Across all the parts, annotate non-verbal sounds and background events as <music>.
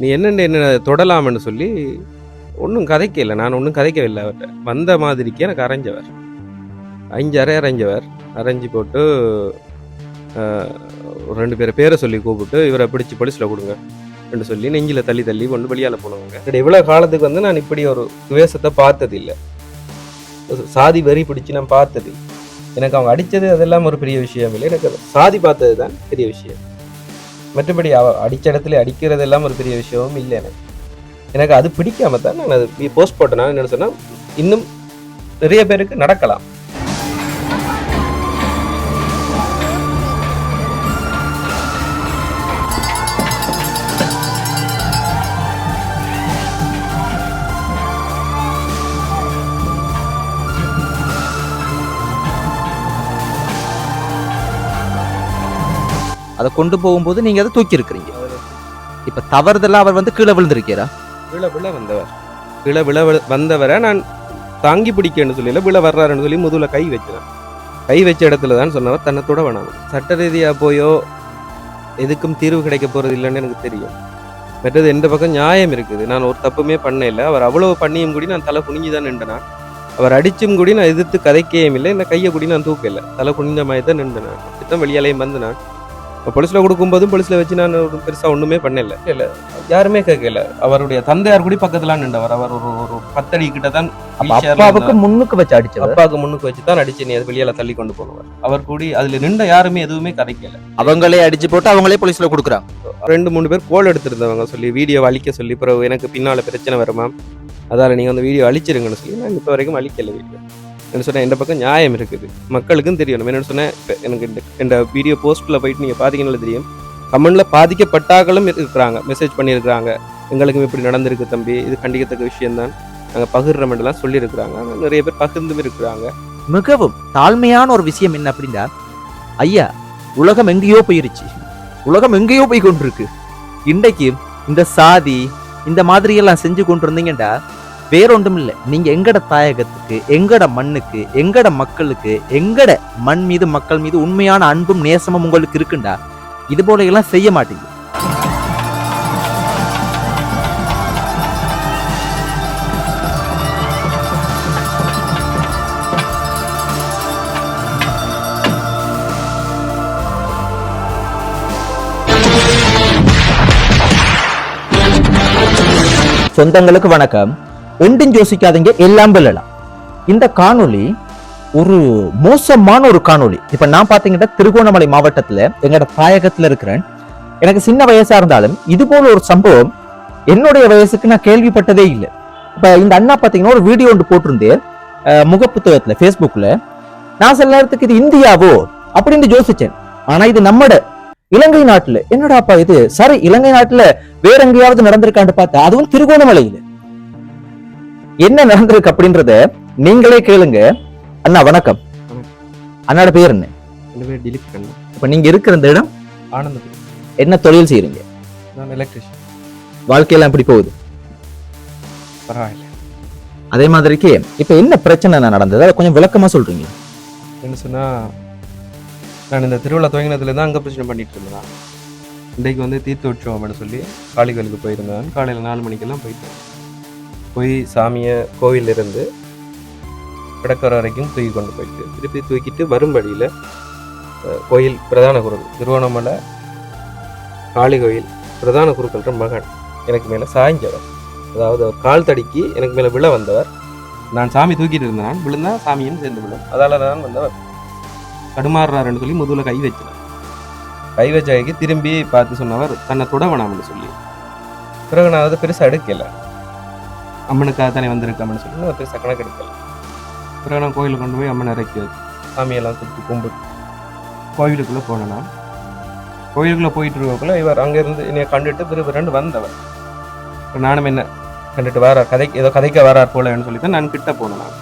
நீ என்னென்ன என்ன தொடலாம்னு சொல்லி ஒன்றும் கதைக்கல. நான் ஒன்றும் கதைக்கவில்லை அவர்கிட்ட. வந்த மாதிரிக்கு எனக்கு அரைஞ்சவர். அஞ்சு அறை அரைஞ்சவர். அரைஞ்சு போட்டு ரெண்டு பேரை பேரை சொல்லி கூப்பிட்டு இவரை பிடிச்சி போலீஸில் கொடுங்க என்று சொல்லி நெஞ்சில் தள்ளி தள்ளி கொண்டு வெளியால் போனவங்க. இவ்வளோ காலத்துக்கு வந்து நான் இப்படி ஒரு துவேஷத்தை பார்த்தது இல்லை சாதி வரி பிடிச்சி நான் பார்த்தது எனக்கு அவங்க அடித்தது அதெல்லாம் ஒரு பெரிய விஷயம் இல்லை. எனக்கு சாதி பார்த்தது தான் பெரிய விஷயம். மற்றபடி அவ அடிச்ச இடத்துல அடிக்கிறது எல்லாம் ஒரு பெரிய விஷயமும் இல்லை எனக்கு. எனக்கு அது பிடிக்காம தான் நான் அது போஸ்ட் போட்டேன்னா நான் என்ன இன்னும் நிறைய பேருக்கு நடக்கலாம். அதை கொண்டு போகும்போது நீங்க அதை தூக்கி இருக்கிறீங்க இப்ப தவறுதெல்லாம் அவர் வந்து கீழே விழுந்திருக்கிறா விழ விழ வந்தவர். விழ விழ வந்தவரை நான் தாங்கி பிடிக்கன்னு சொல்லல விழ வர்றாருன்னு சொல்லி முதுகுல கை வச்சுறேன் கை வச்ச இடத்துல தான் சொன்னவர் தன்னை தொட வேணாம் சட்ட ரீதியா போயோ எதுக்கும் தீர்வு கிடைக்க போறது இல்லைன்னு எனக்கு தெரியும். மற்றது எந்த பக்கம் நியாயம் இருக்குது. நான் ஒரு தப்புமே பண்ணல அவர் அவ்வளவு பண்ணியும் கூடி நான் தலை குனிஞ்சு தான் நின்றனா. அவர் அடிச்சும் கூடி நான் எதிர்த்து கதைக்கையும் இல்லை இந்த கையை கூடி நான் தூக்கல. தலை குனிஞ்ச மாதிரி தான் நின்றேன். திட்டம் வெளியாலையும் வந்து நான். பொலிஸ்ல கொடுக்கும்போதும் பொலிஸ்ல வச்சு நான் ஒரு பெருசா ஒண்ணுமே பண்ணல. இல்ல யாருமே கேட்கல அவருடைய தந்தையார் கூட பக்கத்துல நின்றவர். அவர் ஒரு ஒரு பத்தடி கிட்ட தான் அப்பாவுக்கு. முன்னுக்கு வச்சு அடிச்சவர்? அப்பாவுக்கு முன்னுக்கு வச்சு தான் அடிச்சு நீ அது வெளியால தள்ளி கொண்டு போனவர் அவர் கூடி அதுல நின்ற யாருமே எதுவுமே கதைக்கல அவங்களே அடிச்சு போட்டு அவங்களே போலீஸ்ல கொடுக்குறாங்க. ரெண்டு மூணு பேர் கோல் எடுத்திருந்தவங்க சொல்லி வீடியோ அழிக்க சொல்லி பிறகு எனக்கு பின்னால பிரச்சனை வருமா அதால நீங்க அந்த வீடியோ அழிச்சிருங்கன்னு சொல்லி நான் இப்போ வரைக்கும் அழிக்கல வீடியோ என்ன சொன்னேன் எந்த பக்கம் நியாயம் இருக்குது? மக்களுக்கும் தெரியணும். என்ன சொன்னேன் எனக்கு இந்த இந்த வீடியோ போஸ்ட்டில் போயிட்டு நீங்கள் பாத்தீங்கன்னா தெரியும். கமெண்டில் பாதிக்கப்பட்டாக்களும் இருக்கிறாங்க. மெசேஜ் பண்ணியிருக்கிறாங்க. எங்களுக்கும் இப்படி நடந்திருக்கு தம்பி. இது கண்டிக்கத்தக்க விஷயம்தான். நாங்கள் பகிர்றோம்லாம் சொல்லியிருக்கிறாங்க. நிறைய பேர் பகிர்ந்தும் இருக்கிறாங்க. மிகவும் தாழ்மையான ஒரு விஷயம் என்ன அப்படின்னா ஐயா உலகம் எங்கேயோ போயிருச்சு. உலகம் எங்கேயோ போய் கொண்டிருக்கு இன்றைக்கு இந்த சாதி இந்த மாதிரியெல்லாம் செஞ்சு கொண்டு இருந்தீங்கன்னா வேறொன்றும் இல்லை நீங்க எங்கட தாயகத்துக்கு எங்கட மண்ணுக்கு எங்கட மக்களுக்கு எங்கட மண் மீது மக்கள் மீது உண்மையான அன்பும் நேசமும் உங்களுக்கு இருக்குண்டா? இது போல எல்லாம் செய்ய மாட்டீங்க. சொந்தங்களுக்கு வணக்கம். ஒன்றும் யோசிக்காதீங்க எல்லாம் வெல்லலாம் இந்த காணொலி ஒரு மோசமான ஒரு காணொளி. இப்ப நான் பாத்தீங்கன்னா திருகோணமலை மாவட்டத்துல எங்களோட தாயகத்துல இருக்கிறேன். எனக்கு சின்ன வயசா இருந்தாலும் இது போல ஒரு சம்பவம் என்னுடைய வயசுக்கு நான் கேள்விப்பட்டதே இல்லை. இப்ப இந்த அண்ணா பாத்தீங்கன்னா ஒரு வீடியோ ஒன்று போட்டிருந்தேன் முக முகப்புத்தகத்துல ஃபேஸ்புக்ல நான் சில நேரத்துக்கு இது இந்தியாவோ அப்படின்னு யோசிச்சேன். ஆனா இது நம்மட இலங்கை நாட்டுல என்னடாப்பா இது? சரி இலங்கை நாட்டுல வேற எங்கேயாவது நடந்திருக்கான்னு பார்த்தா அதுவும் திருகோணமலையில. என்ன நடந்திருக்கு அப்படின்றத நீங்களே கேளுங்க. அண்ணா வணக்கம். அண்ணாட பேர் என்ன? இப்ப நீங்க இருக்கிற இந்த இடம்? ஆனந்த என்ன தொழில் செய்றீங்க? நான் எலக்ட்ரிஷியன் வாழ்க்கையெல்லாம் எப்படி போகுது? பரவாயில்ல. அதே மாதிரிக்கு இப்ப என்ன பிரச்சனை நடந்தது? அதை கொஞ்சம் விளக்கமா சொல்றீங்க என்ன சொன்னா நான் இந்த திருவிழா துவங்கினதுல தான் அங்கே பிரச்சனை பண்ணிட்டு இருந்தேன். இன்றைக்கு வந்து தீர்த்த உற்சவம்னு சொல்லி காளிகளுக்கு போயிருந்தேன். காலையில் நாலு மணிக்கெல்லாம் போயிட்டேன் போய் சாமியை கோவிலிருந்து இருந்து கடற்கரை வரைக்கும் தூக்கி கொண்டு போயிட்டு திருப்பி தூக்கிட்டு வரும் வழியில் கோயில் பிரதான குருக்கள் திருவண்ணாமலை காளி கோயில் பிரதான குருக்கள்ன்ற மகன் எனக்கு மேலே சாய்ஞ்சவர் அதாவது அவர் கால் தடிக்கு எனக்கு மேலே விழ வந்தவர். நான் சாமி தூக்கிட்டு இருந்தேன் விழுந்தா சாமியும் சேர்ந்து விழும். அதால் தான் வந்தவர். தடுமாறுறாருன்னு சொல்லி முதுகில் கை வச்சினார். கை வச்ச திரும்பி பார்த்து சொன்னவர் தன்னை தொடவனாம்னு சொல்லி. பிறகு நான் அதை பெருசாக எடுக்கலை. அம்மனுக்காக தானே வந்திருக்காமன்னு சொல்லி. நான் பெருசாக கணக்கு எடுக்கல பிறகு நான் கோயிலுக்கு கொண்டு போய் அம்மனை இறக்கி வச்சு சாமியெல்லாம் சுற்றி கும்பிட்டு. கோயிலுக்குள்ளே போனேன்? நான் கோயிலுக்குள்ளே போயிட்டு இருக்கக்குள்ள இவர் அங்கேருந்து என்னை கண்டுட்டு பிறகு ரெண்டு வந்தவர். இப்ப நானும் என்ன கண்டுட்டு வரார் கதை ஏதோ கதைக்க வரார் போலன்னு சொல்லி தான் நான் கிட்ட போனேன். நான்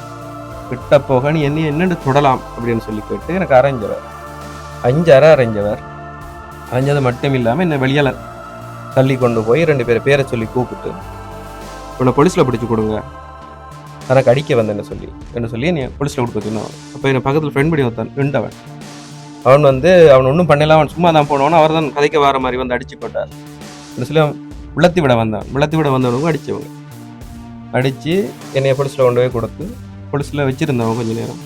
கிட்ட போக நீ என்ன என்னென்னு தொடலாம் அப்படின்னு சொல்லி கேட்டு எனக்கு அரைஞ்சவர். அஞ்சு அரை அரைஞ்சவர். அரைஞ்சது மட்டும் இல்லாமல் என்னை வெளியால் தள்ளி கொண்டு போய் ரெண்டு பேரை பேரை சொல்லி கூப்பிட்டு இவனை போலீஸில் பிடிச்சி கொடுங்க. தனக்கு கடிக்க வந்தேன்னு சொல்லி. என்ன சொல்லி நீ போலீஸில் கொடுக்க சொன்னான். அப்போ என் பக்கத்தில் ஃப்ரெண்ட் பண்ணி வந்தான் நின்றவன். அவன் வந்து அவன் ஒன்றும் பண்ணல அவன் சும்மா தான் போனவன் அவர் தான் கதைக்க வர மாதிரி வந்து அடிச்சு போட்டார் என்ன சொல்லி அவன் விளத்தி விட வந்தான். விளத்தி விட வந்தவனுக்கும் அடித்தவங்க அடித்து என்னைய பொலிஸில் கொண்டு போய் கொடுத்து போலீஸில் வச்சுருந்தவங்க கொஞ்சம் நேரம்.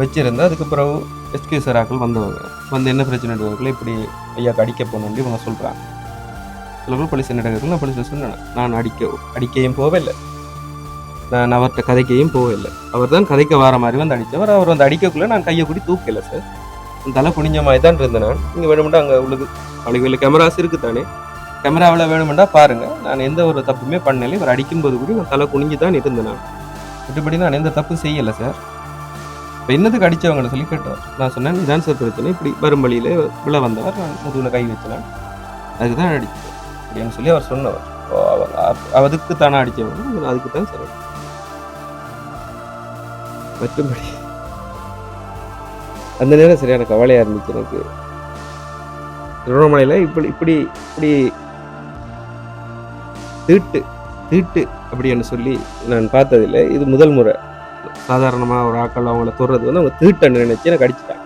வச்சுருந்தா அதுக்கப்புறம் எஸ்கே சராக்கள் வந்தவங்க. வந்து என்ன பிரச்சனை இருக்கல இப்படி ஐயா கடிக்க போகணும் இவங்க சொல்கிறாங்க சில போலீஸ் என்ன நடக்குது நான் போலீஸில் சொன்னேன் நான் அடிக்க அடிக்கையும் போகவில்லை. நான் அவர்கிட்ட கதைக்கையும் போகவில்லை. அவர் தான் கதைக்க வர மாதிரி வந்து அடித்தவர். அவர் வந்து அடிக்கக்குள்ளே நான் கையை கூடி தூக்கல சார் தலை குனிஞ்ச மாதிரி தான் இருந்தேன் நான். நீங்கள் வேணுமெண்டா அங்கே உள்ளது. அழுகையில் கேமராஸ் இருக்குது தானே கேமராவில் வேணுமெண்டா பாருங்கள் நான் எந்த ஒரு தப்புமே பண்ணலை. இவர் அடிக்கும்போது கூட நான் தலை குனிஞ்சு தான் இருந்தேன் நான் மற்றபடி நான் எந்த தப்பும் செய்யலை சார் இப்போ என்னதுக்கு அடித்தவங்கன்னு சொல்லி கேட்டவர். நான் சொன்னேன் இதான் சார் பிரச்சனை. இப்படி வரும் வழியில் விழ வந்தவர். நான் முதுகில் கை வச்சேன். அதுக்கு தான் அடித்தேன். அப்படின்னு சொல்லி அவர் சொன்னவர். அதுக்கு தானே அடித்தவங்க அதுக்கு தான் சார். மற்றபடி அந்த நேரம் சரியான கவலையாக இருந்துச்சு எனக்கு. திருவண்ணாமலையில் இப்படி இப்படி இப்படி தீட்டு தீட்டு அப்படின்னு சொல்லி நான் பார்த்ததில்லை. இது முதல் முறை. சாதாரணமாக ஒரு ஆக்கள் அவங்கள தொடுறது வந்து அவங்க தீட்டன்னு நினைச்சு எனக்கு அடிச்சிட்டாங்க.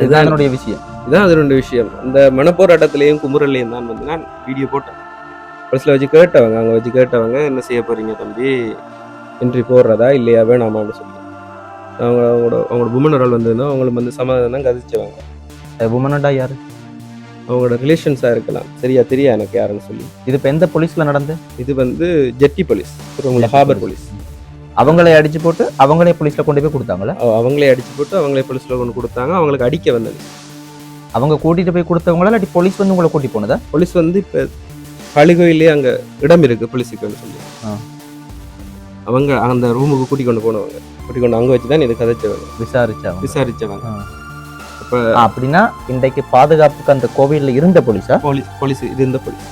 இதுதான் என்னுடைய விஷயம். இதுதான் அது ரெண்டு விஷயம். அந்த மனப்போராட்டத்திலையும் குமுறலையும் தான் வந்து நான் வீடியோ போட்டேன். பஸ்ஸில் வச்சு கேட்டவங்க அங்கே வச்சு கேட்டவங்க என்ன செய்ய போறீங்க தம்பி? என்ட்ரி போடுறதா இல்லையா? வேணாமான்னு சொல்லி. அவங்க அவங்களோட அவங்களோட உமனர்கள் வந்திருந்தோம் அவங்களுக்கு வந்து சமாதானம் தான் கதிச்சவங்க. உமனடா யாரு? அவங்களோட ரிலேஷன்ஸாக இருக்கலாம். சரியா தெரியா எனக்கு யாருன்னு சொல்லி. இது இப்ப எந்த போலீஸ்ல நடந்து? இது வந்து jetty police Tiruvannamalai harbour police அவங்களே அடிச்சு போட்டு அவங்களே போலீஸ்ல கொண்டு போய் கொடுத்தாங்களா? அவ- அவங்களே அடிச்சு போட்டு அவங்களே போலீஸில் கொண்டு கொடுத்தாங்க. அவங்களுக்கு அடிக்க வந்தது. அவங்க கூட்டிட்டு போய் கொடுத்தவங்களா இல்லாட்டி போலீஸ் வந்து உங்களை கூட்டி போனதா? போலீஸ் வந்து இப்போ காளிகோயிலே அங்கே இடம் இருக்கு போலீஸுக்குன்னு சொல்லி. அவங்க அந்த ரூமுக்கு கூட்டி கொண்டு போனவங்க. கூட்டி கொண்டு அங்கே வச்சு தான் இது கதைச்சவங்க. விசாரிச்சவங்க. ஆ. அப்போ அப்படின்னா இன்றைக்கு பாதுகாப்புக்கு அந்த கோவில்ல இருந்த போலீஸா? போலீஸ் போலீஸ் இது இந்த போலீஸ்.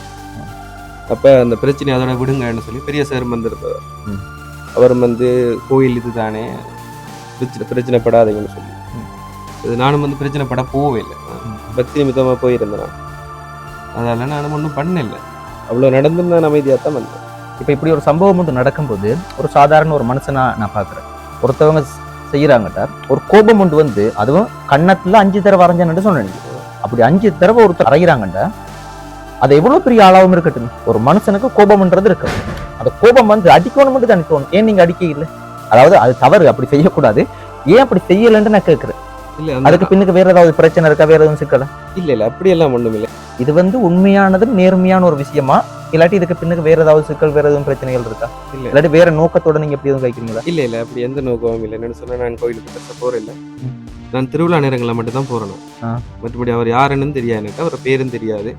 அப்போ அந்த பிரச்சனை அதோட விடுங்கன்னு சொல்லி பெரிய சார் வந்திருந்தவர் ம். அவர் வந்து கோயில் இதுதானே பிரச்சனை பிரச்சனைப்படாதீங்கன்னு சொல்லி. இது நானும் வந்து பிரச்சனைப்பட போகவே இல்லை. பக்தி நிமித்தமாக போயிருந்தேன்? நான் அதனால நானும் ஒன்றும் பண்ணல. அவ்வளோ நடந்தும் நான் அமைதியாக தான் வந்தேன். இப்ப இப்படி ஒரு சம்பவம் ஒன்று நடக்கும்போது ஒரு சாதாரண ஒரு மனுஷனா நான் பாக்குறேன். ஒருத்தவங்க செய்யறாங்கட்ட ஒரு கோபம் ஒன்று வந்து அதுவும் கன்னத்துல அஞ்சு தடவை வரைஞ்சேன்னு சொன்னேன். அப்படி அஞ்சு தடவை ஒருத்தர் அறையிறாங்கண்டா அது எவ்வளவு பெரிய ஆளாவும் இருக்கட்டும். ஒரு மனுஷனுக்கு கோபம்ன்றது இருக்கு அந்த கோபம் வந்து அடிக்கணும் மட்டும் தான் தோணும் ஏன் நீங்க அடிக்க இல்லை அதாவது அது தவறு அப்படி செய்யக்கூடாது. ஏன் அப்படி செய்யலைன்னு நான் கேட்கிறேன் இல்லை அதுக்கு பின்னுக்கு வேற ஏதாவது பிரச்சனை இருக்கா? வேற எதுவும் சிக்கல? இல்ல இல்ல அப்படியெல்லாம் ஒண்ணும் இல்ல. இது வந்து உண்மையானது நேர்மையான ஒரு விஷயமா? இல்லாட்டி இதுக்கு பின்னுக்கு வேற ஏதாவது சிக்கல் வேற எதுவும் பிரச்சனைகள் இருக்கா? இல்ல. இல்லாட்டி வேற நோக்கத்தோட நீங்க எப்படி எதுவும் கேட்கிறீங்களா இல்ல இல்ல அப்படி எந்த நோக்கமும் இல்லை. என்னன்னு சொன்னா நான் கோயிலுக்கு பெருசா போறேன் இல்ல. நான் திருவிழா நேரங்களில் மட்டும் தான் போறேன் ஆ. மற்றபடி அவர் யாருன்னு தெரியாது எனக்கு அவர் பேரும் தெரியாது.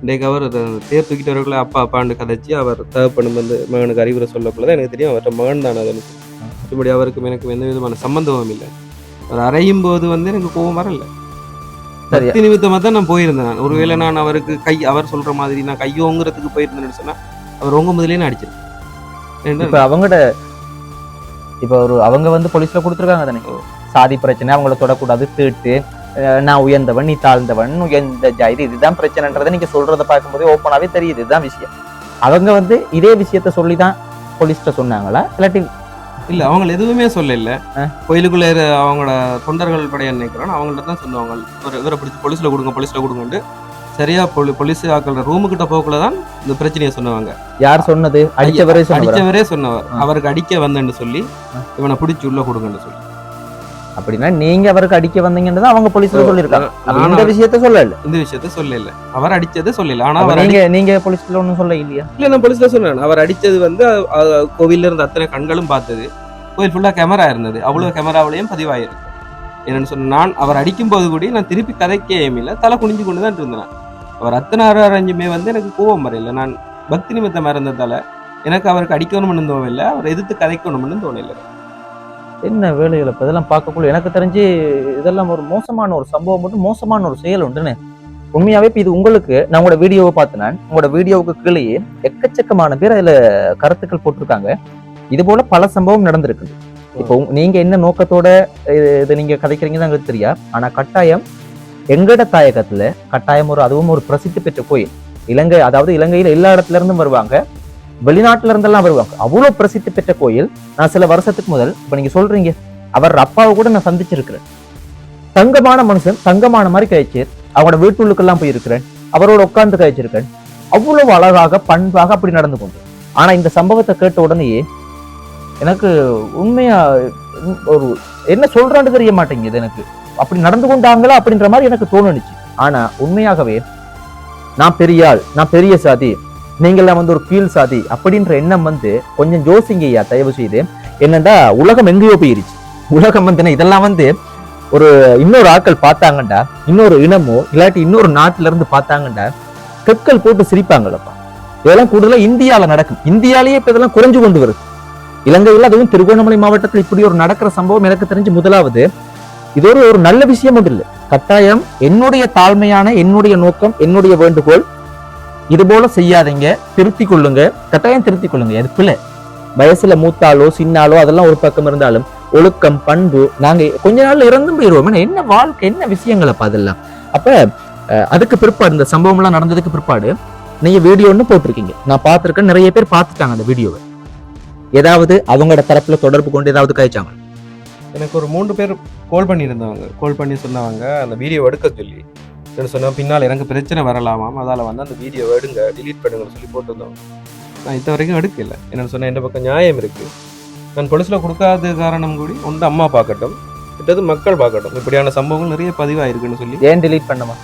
இன்றைக்கு அவர் தேர் தூக்கிட்டு வரக்குள்ள அப்பா அப்பான்னு கதைச்சு அவர் தகப்பனும் வந்து மகனுக்கு அறிவுரை சொல்லக்குள்ள தான் எனக்கு தெரியும். அவர்கிட்ட மகன் தான் ஆ. மற்றபடி அவருக்கும் எனக்கு எந்த விதமான சம்பந்தமும் இல்லை. அவர் அறையும் போது வந்து எனக்கு கோபம் வரல. பக்தி நிமித்தமா தான் நான் போயிருந்தேன் நான். ஒருவேளை நான் அவருக்கு கை அவர் சொல்ற மாதிரி நான் கையோங்கிறதுக்கு போயிருந்தேன்னு சொன்னா அவர் உங்க முதலே நான் அடிச்சிருக்கேன் இப்ப அவங்கட இப்ப ஒரு அவங்க வந்து போலீஸ்ல கொடுத்துருக்காங்க தானே. சாதி பிரச்சனை அவங்கள தொடக்கூடாது தீட்டு நான் உயர்ந்தவன் நீ தாழ்ந்தவன் உயர்ந்த ஜாதி இதுதான் பிரச்சனைன்றதை நீங்க சொல்றத பார்க்கும்போது ஓப்பனாவே தெரியுது. இதுதான் விஷயம். அவங்க வந்து இதே விஷயத்த சொல்லி தான் போலீஸ்ட்ட சொன்னாங்களா? இல்லாட்டி இல்ல அவங்க எதுவுமே சொல்லல. ஆ. கோயிலுக்குள்ள அவங்களோட தொண்டர்கள் படைய நினைக்கிறான் அவங்கள்ட்ட தான் சொன்னாங்க ஒரு இவரை பிடிச்சி போலீஸ்ல கொடுங்க போலீஸ்ல கொடுங்கன்ட்டு. சரியா போலி போலீஸ் ஆக்கள் ரூமு கிட்ட போக்குள்ள தான் இந்த பிரச்சனையை சொன்னவங்க. யார் சொன்னது? அடிச்சவரே சொன்னவர்? அடிச்சவரே சொன்னவர். அவருக்கு அடிக்க வந்தேன்னு சொல்லி. இவனை பிடிச்சி உள்ள கொடுங்கன்னு சொல்லி. அப்படின்னா நீங்க அவருக்கு அடிக்க வந்தீங்கன்னு அவங்க போலீஸ்ல நானும் இந்த விஷயத்த சொல்லல. இந்த விஷயத்த சொல்லல. அவர் அடிச்சதை சொல்லல. ஆனா அவர் நீங்க நீங்க போலீஸ்ல ஒண்ணும் சொல்ல இல்லையா? இல்ல நான் போலீஸ்ல சொன்னேன் அவர் அடிச்சது வந்து கோவில்ல இருந்த அத்தனை கண்களும் பார்த்தது. கோயில் ஃபுல்லா கேமரா இருந்தது. அவ்வளவு கேமராவிலையும் பதிவாயிருக்கு. என்னன்னு சொன்ன நான் அவர் அடிக்கும் போது கூட நான் திருப்பி கதைக்கேயும் இல்லை தலை குனிஞ்சு கொண்டு தான் இருந்தேன் அவர் அத்தனை அரஞ்சுமே வந்து எனக்கு கோபம் வரையில நான் பக்தி நிமித்தமா இருந்ததால எனக்கு அவருக்கு அடிக்கணும்னு தோணவில்லை. அவர் எதிர்த்து கதைக்கணும்னு தோணல என்ன வேலைகள் இப்ப இதெல்லாம் பார்க்கக்குள்ள எனக்கு தெரிஞ்சு இதெல்லாம் ஒரு மோசமான ஒரு சம்பவம் மட்டும் மோசமான ஒரு செயல் உண்டுன்னு உண்மையாகவே இப்போ இது உங்களுக்கு நான் உங்களோட வீடியோவை பார்த்தேன் உங்களோட வீடியோவுக்கு கீழேயே எக்கச்சக்கமான பேர் அதில் கருத்துக்கள் போட்டிருக்காங்க. இது போல பல சம்பவம் நடந்திருக்கு இப்போ நீங்கள் நீங்க என்ன நோக்கத்தோட இதை இது நீங்க கதைக்கிறீங்கன்னு எங்களுக்கு தெரியா? ஆனா கட்டாயம் எங்கட தாயகத்துல கட்டாயம் ஒரு அதுவும் ஒரு பிரசித்தி பெற்ற கோயில். இலங்கை அதாவது இலங்கையில எல்லா இடத்துல இருந்தும் வருவாங்க. வெளிநாட்டுல இருந்தெல்லாம் வருவாங்க அவ்வளவு பிரசித்தி பெற்ற கோயில். நான் சில வருஷத்துக்கு முதல் இப்ப நீங்க சொல்றீங்க அவர் அப்பாவை கூட நான் சந்திச்சிருக்கிறேன். தங்கமான மனுஷன் தங்கமான மாதிரி கழிச்சு அவரோட வீட்டுள்ளுக்கெல்லாம் போயிருக்கிறேன். அவரோட உட்கார்ந்து கழிச்சிருக்கேன். அவ்வளவு அழகாக பண்பாக அப்படி நடந்து கொண்டு. ஆனா இந்த சம்பவத்தை கேட்ட உடனேயே எனக்கு உண்மையா ஒரு என்ன சொல்றான்னு தெரிய மாட்டேங்குது எனக்கு. அப்படி நடந்து கொண்டாங்களா அப்படின்ற மாதிரி எனக்கு தோணுச்சு. ஆனா உண்மையாகவே நான் பெரியாள் நான் பெரிய சாதி. நீங்களாம் வந்து ஒரு கீழ் சாதி அப்படின்ற எண்ணம் வந்து கொஞ்சம் யோசிங்க ஐயா தயவு செய்து என்னண்டா உலகம் எங்கேயோ போயிருச்சு. உலகம் வந்து இதெல்லாம் வந்து ஒரு இன்னொரு ஆட்கள் பார்த்தாங்கண்டா இன்னொரு இனமோ இல்லாட்டி இன்னொரு நாட்டுல இருந்து பார்த்தாங்கண்டா கற்கள் போட்டு சிரிப்பாங்களப்பா. இதெல்லாம் கூடுதலா இந்தியால நடக்கும். இந்தியாலேயே இப்ப இதெல்லாம் குறைஞ்சு கொண்டு வருது. இலங்கையில் அதுவும் திருகோணமலை மாவட்டத்தில் இப்படி ஒரு நடக்கிற சம்பவம் எனக்கு தெரிஞ்சு முதலாவது. இது ஒரு ஒரு நல்ல விஷயம் ஒன்று இல்லை. கட்டாயம் என்னுடைய தாழ்மையான என்னுடைய நோக்கம் என்னுடைய வேண்டுகோள் இது போல செய்யாதீங்க திருத்தி கொள்ளுங்க கட்டாயம் திருத்தி கொள்ளுங்க அது பிள்ளை. வயசுல மூத்தாலோ சின்னாலோ அதெல்லாம் ஒரு பக்கம் இருந்தாலும் ஒழுக்கம் பண்பு நாங்க கொஞ்ச நாள்ல இறந்தும் போயிருவோம். என்ன வாழ்க்கை என்ன விஷயங்கள் அப்ப அதெல்லாம்? அப்ப அதுக்கு பிற்பாடு இந்த சம்பவம் எல்லாம் நடந்ததுக்கு பிற்பாடு நீங்க வீடியோன்னு போட்டிருக்கீங்க. நான் பார்த்திருக்கேன் நிறைய பேர் பார்த்துட்டாங்க அந்த வீடியோவை ஏதாவது அவங்களோட தரப்புல தொடர்பு கொண்டு ஏதாவது கழிச்சாங்க எனக்கு ஒரு மூன்று பேர் கால் பண்ணியிருந்தவங்க கால் பண்ணி சொன்னவங்க அந்த வீடியோ எடுக்க சொல்லி. என்ன சொன்னா பின்னால் எனக்கு பிரச்சனை வரலாமாம். அதால வந்து அந்த வீடியோ எடுங்க delete பண்ணுங்கன்னு சொல்லி போட்டிருந்தவங்க நான் இது வரைக்கும் எடுக்கல. என்னன்னு சொன்னா எந்த பக்கம் நியாயம் இருக்கு? நான் பொலிசில் கொடுக்காத காரணம் கூடி ஒன்று அம்மா பார்க்கட்டும் கிட்டது மக்கள் பார்க்கட்டும். இப்படியான சம்பவங்கள் நிறைய பதிவாயிருக்குன்னு சொல்லி. ஏன் delete பண்ணுமா?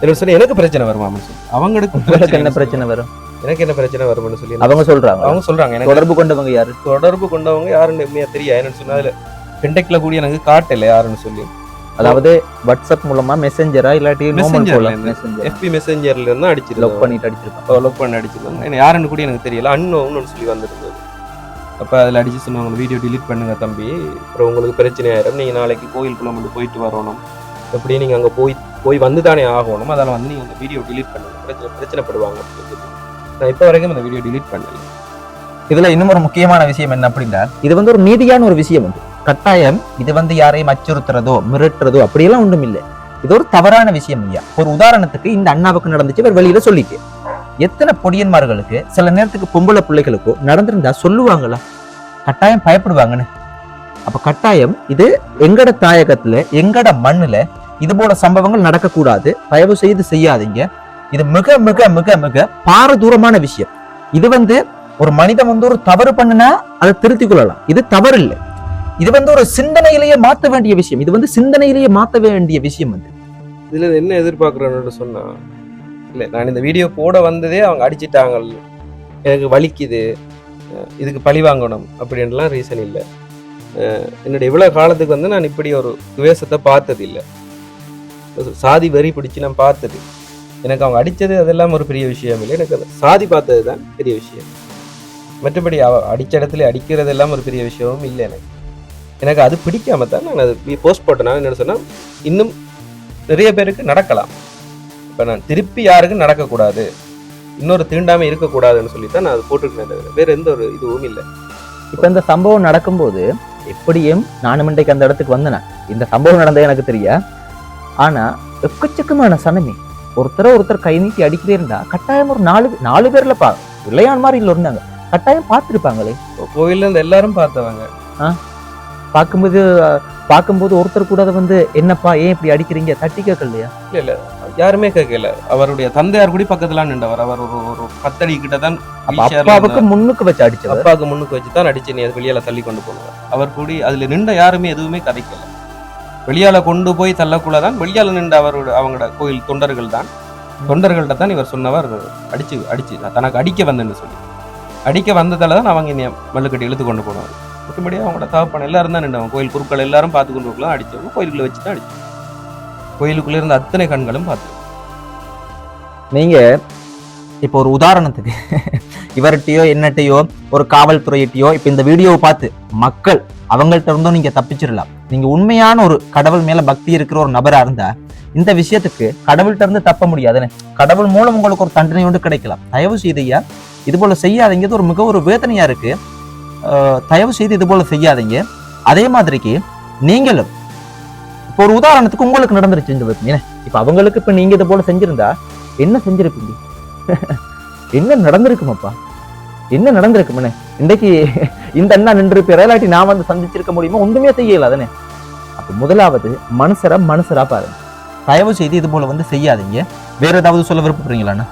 என்ன சொன்னா எனக்கு பிரச்சனை வருமான்னு சொல்லி. அவங்களுக்கு என்ன பிரச்சனை வரும்? எனக்கு என்ன பிரச்சனை வரும்னு சொல்லி அவங்க சொல்றாங்க. அவங்க சொல்றாங்க. எனக்கு தொடர்பு கொண்டவங்க யாரு? தொடர்பு கொண்டவங்க யாருன்னு தெரியாது. என்னன்னு சொன்னா அதுல கண்டெக்ட்ல கூடி எனக்கு காட்டல யாருன்னு சொல்லி. அதாவது வாட்ஸ்அப் மூலமா மெசேஞ்சரா இல்லாட்டி நார்மல் Messenger போல ல இருந்து. மெசேஞ்சர் எஃபி மெசேஞ்சர்ல இருந்து லொக் அடிச்சிருந்தோம் பண்ணிட்டு அடிச்சிருப்பாங்க. லொக் பண்ணி அடிச்சிருந்தாங்க. என்ன யாருன்னு கூட எனக்கு தெரியல. அன்னோன்னு சொல்லி வந்திருந்தது. அப்ப அதுல அடிச்சு சொன்னாங்க வீடியோ delete பண்ணுங்க தம்பி. அப்புறம் உங்களுக்கு பிரச்சனை ஆயிரும். நீங்க நாளைக்கு கோயிலுக்குள்ள மட்டும் போயிட்டு வரணும். எப்படி நீங்க அங்க போய் போய் வந்து தானே ஆகணும். அதால வந்து நீங்க அந்த வீடியோ delete பண்ணுங்க. பிரச்சனை பிரச்சனைப்படுவாங்க. நான் இப்போ வரைக்கும் அந்த வீடியோ delete பண்ணல. இதுல இன்னும் ஒரு முக்கியமான விஷயம் என்ன அப்படின்னா இது வந்து ஒரு நீதியான ஒரு விஷயம் உண்டு. கட்டாயம் இது வந்து யாரையும் அச்சுறுத்துறதோ மிரட்டுறதோ அப்படியெல்லாம் ஒன்றும் இல்லை இது ஒரு தவறான விஷயம் ஐயா. ஒரு உதாரணத்துக்கு இந்த அண்ணாவுக்கு நடந்துச்சு இவர் வெளியில சொல்லிட்டு. எத்தனை பொடியன்மார்களுக்கு சில நேரத்துக்கு பொம்பளை பிள்ளைகளுக்கோ நடந்திருந்தா சொல்லுவாங்களா? கட்டாயம் பயப்படுவாங்கன்னு. அப்ப கட்டாயம் இது எங்கட தாயகத்துல எங்கட மண்ணுல இது போல சம்பவங்கள் நடக்கக்கூடாது. தயவு செய்து செய்யாதீங்க. இது மிக மிக மிக மிக பாரதூரமான விஷயம். இது வந்து ஒரு மனிதன் வந்து ஒரு தவறு பண்ணுனா அதை திருத்திக் கொள்ளலாம். இது தவறு இல்லை இது வந்து ஒரு சிந்தனையிலேயே மாத்த வேண்டிய விஷயம். இது வந்து சிந்தனையிலேயே மாத்த வேண்டிய விஷயம் வந்து இதுல என்ன எதிர்பார்க்குறேன்னு சொன்னா இல்லை நான் இந்த வீடியோ போட வந்ததே அவங்க அடிச்சிட்டாங்க. எனக்கு வலிக்குது. இதுக்கு பழி வாங்கணும் அப்படின்லாம் ரீசன் இல்லை. என்னுடைய இவ்வளோ காலத்துக்கு வந்து நான் இப்படி ஒரு துவேஷத்தை பார்த்தது இல்லை சாதி வரி பிடிச்சி நான் பார்த்தது. எனக்கு அவங்க அடித்தது அதெல்லாம் ஒரு பெரிய விஷயம் இல்லை. எனக்கு சாதி பார்த்தது தான் பெரிய விஷயம். மற்றபடி அவ அடிச்ச இடத்துல அடிக்கிறது எல்லாம் ஒரு பெரிய விஷயமும் இல்லை எனக்கு. எனக்கு அது பிடிக்காம தான் நான் அது போஸ்ட் போட்டேன் என்ன சொன்னால் இன்னும் நிறைய பேருக்கு நடக்கலாம். இப்போ நான் திருப்பி யாருக்கும் நடக்கக்கூடாது. இன்னொரு தீண்டாமை இருக்கக்கூடாதுன்னு சொல்லி தான் நான் அது போட்டுருக்கேன் வேற எந்த ஒரு இதுவும் இல்லை. இப்ப இந்த சம்பவம் நடக்கும்போது எப்படியும் நானும் இன்றைக்கு அந்த இடத்துக்கு வந்தேன். இந்த சம்பவம் நடந்தது எனக்கு தெரியா? ஆனா எக்கச்சக்கமான சனமே. ஒருத்தர ஒருத்தர் கை நீட்டி அடிக்கிறேன்டா கட்டாயம் ஒரு நாலு நாலு பேர்ல பா விளையாண் மாதிரி இல்ல இருந்தாங்க. கட்டாயம் பார்த்திருப்பாங்களே. கோவில்ல இருந்து எல்லாரும் பார்த்தவங்க. பார்க்கும்போது பார்க்கும்போது ஒருத்தர் கூட அதை வந்து என்னப்பா ஏன் இப்படி அடிக்கிறீங்க? தட்டி கேட்கலையா? இல்ல இல்ல. யாருமே கேட்கல. அவருடைய தந்தையார் கூட பக்கத்துல நின்றவர். அவர் ஒரு ஒரு பத்தடி கிட்ட தான் அப்பாவுக்கு. முன்னுக்கு வச்சு அடிச்சவர். அப்பாவுக்கு முன்னுக்கு வச்சு தான் அடிச்சு நீ அது வெளியால தள்ளி கொண்டு போனவர். அவர் கூடி அதுல நின்ற யாருமே எதுவுமே கதைக்கல. வெளியால கொண்டு போய் தள்ளக்குள்ளதான் வெளியால நின்ற அவரோட அவங்களோட கோயில் தொண்டர்கள் தான் தொண்டர்கள்ட்ட தான் இவர் சொன்னவர். அடிச்சு அடிச்சு தனக்கு அடிக்க வந்தேன்னு சொல்லி. அடிக்க வந்ததால தான் அவங்க என்னைய மல்லுக்கட்டி இழுத்து கொண்டு போனவர். மற்றபடி அவங்களோட தகப்பான எல்லாரும் தான் நின்றவங்க. கோயில் குருக்கள் எல்லாரும் பார்த்து கொண்டு இருக்கலாம் அடித்தவங்க கோயிலுக்குள்ள வச்சு தான் அடிச்சு கோயிலுக்குள்ள இருந்த அத்தனை கண்களும் பார்த்து நீங்க இப்போ ஒரு உதாரணத்துக்கு இவர்கிட்டயோ என்னட்டையோ ஒரு காவல்துறையிட்டயோ இப்போ இந்த வீடியோவை பார்த்து மக்கள் அவங்கள்ட்ட இருந்தும் நீங்க தப்பிச்சிடலாம். நீங்க உண்மையான ஒரு கடவுள் மேல பக்தி இருக்கிற ஒரு நபரா இருந்தா இந்த விஷயத்துக்கு கடவுள்கிட்ட இருந்து தப்ப முடியாதுன்னு கடவுள் மூலம் உங்களுக்கு ஒரு தண்டனை ஒன்று கிடைக்கலாம். தயவு செய்தையா இது போல செய்யாதீங்கிறது ஒரு மிக ஒரு வேதனையா இருக்கு. தயவு செய்து இது போல செய்யாதீங்க. அதே மாதிரிக்கு நீங்களும் இப்போ ஒரு உதாரணத்துக்கு உங்களுக்கு நடந்துருச்சு இந்த விதம். இப்ப அவங்களுக்கு இப்ப நீங்க இது போல செஞ்சிருந்தா என்ன செஞ்சிருப்பீங்க? <laughs> என்ன நடந்திருக்குமாப்பா? என்ன நடந்திருக்குமே இன்றைக்கு இந்த அண்ணா நின்று இல்லாட்டி நான் வந்து சந்திச்சிருக்க முடியுமோ? ஒன்றுமே செய்யல தானே அப்போ முதலாவது மனுஷரா மனுஷரா பாருங்க. தயவு செய்து இது போல வந்து செய்யாதீங்க. வேற ஏதாவது சொல்ல விருப்பப்படுறீங்களாண்ணா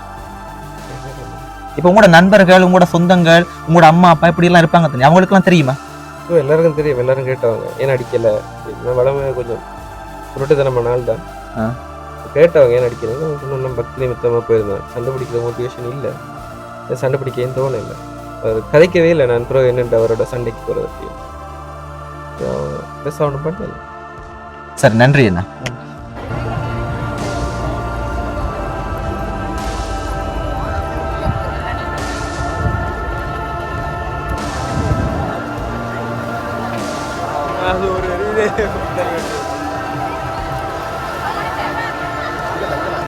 இப்போ உங்களோட நண்பர்கள் உங்களோட சொந்தங்கள் உங்களோட அம்மா அப்பா இப்படி எல்லாம் இருப்பாங்க தானே அவங்களுக்குலாம் தெரியுமா? இப்போ எல்லாருக்கும் தெரியும். எல்லாரும் கேட்டவங்க. ஏன் அடிக்கல? நான் வளமை கொஞ்சம் புரட்டுத்தனமான ஆள் தான். கேட்டவங்க ஏன் அடிக்கிறேன் இன்னும் பக்தி மித்தமாக போயிருந்தேன். சண்டை பிடிக்கிற மோட்டிவேஷன் இல்லை. சண்டை பிடிக்க ஏன் தோண இல்லை. கதைக்கவே இல்லை. நான் ப்ரோ என்னென்று அவரோட சண்டைக்கு போகிறத பற்றி. பெருசாக ஒன்றும் பண்ணல. சரி நன்றி அண்ணா. <laughs> Dale.